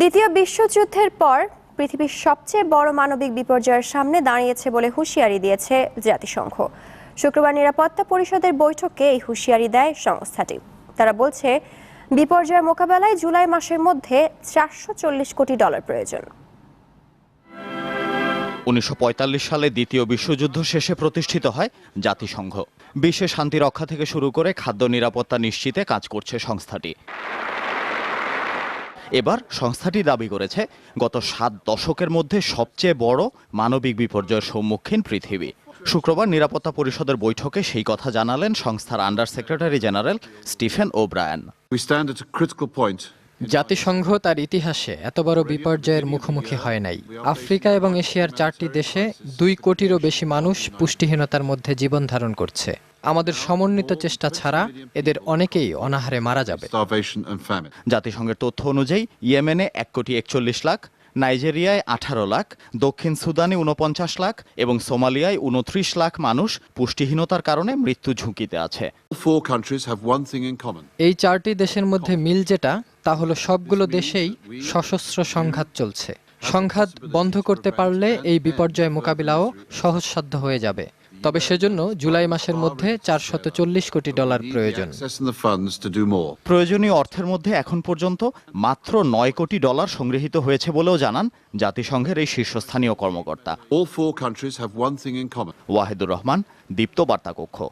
দ্বিতীয় বিশ্বযুদ্ধের পর পৃথিবীর সবচেয়ে বড় মানবিক বিপর্যয়ের সামনে দাঁড়িয়েছে বলে হুঁশিয়ারি দিয়েছে জাতিসংঘ। শুক্রবার নিরাপত্তা পরিষদের বৈঠকে এই হুঁশিয়ারি দেয় সংস্থাটি। তারা বলছে, বিপর্যয় মোকাবেলায় জুলাই মাসের মধ্যে চারশো চল্লিশ কোটি ডলার প্রয়োজন। উনিশশো পঁয়তাল্লিশ সালে দ্বিতীয় বিশ্বযুদ্ধ শেষে প্রতিষ্ঠিত হয় জাতিসংঘ। বিশ্বে শান্তি রক্ষা থেকে শুরু করে খাদ্য নিরাপত্তা নিশ্চিতে কাজ করছে সংস্থাটি। এবার সংস্থাটি দাবি করেছে, গত সাত দশকের মধ্যে সবচেয়ে বড় মানবিক বিপর্যয়ের সম্মুখীন পৃথিবী শুক্রবার নিরাপত্তা পরিষদের বৈঠকে সেই কথা জানালেন সংস্থার under secretary general Stephen O'Brien point. জাতিসংঘ তার ইতিহাসে এত বড় বিপর্যয়ের মুখোমুখি হয় নাই। আফ্রিকা এবং এশিয়ার চারটি দেশে দুই কোটিরও বেশি মানুষ পুষ্টিহীনতার মধ্যে জীবন ধারণ করছে। আমাদের সমন্বিত চেষ্টা ছাড়া এদের অনেকেই অনাহারে মারা যাবে. জাতিসংঘের তথ্য অনুযায়ী ইয়েমেনে এক কোটি একচল্লিশ লাখ নাইজেরিয়ায় আঠারো লাখ দক্ষিণ সুদানে উনপঞ্চাশ লাখ এবং সোমালিয়ায় উনত্রিশ লাখ মানুষ পুষ্টিহীনতার কারণে মৃত্যু ঝুঁকিতে আছে। All four countries have one thing in common. এই চারটি দেশের মধ্যে মিল যেটা তা হলো সবগুলো দেশেই সশস্ত্র সংঘাত চলছে। সংঘাত বন্ধ করতে পারলে এই বিপর্যয় মোকাবিলাও সহজসাধ্য হয়ে যাবে। তবে সেজন্য জুলাই মাসের মধ্যে চারশত চল্লিশ কোটি ডলার প্রয়োজন. প্রয়োজনীয় অর্থের মধ্যে এখন পর্যন্ত মাত্র নয় কোটি ডলার সংগৃহীত হয়েছে বলেও জানান জাতিসংঘের এই শীর্ষস্থানীয় কর্মকর্তা. ওয়াহিদুর রহমান দীপ্ত বার্তা কক্ষ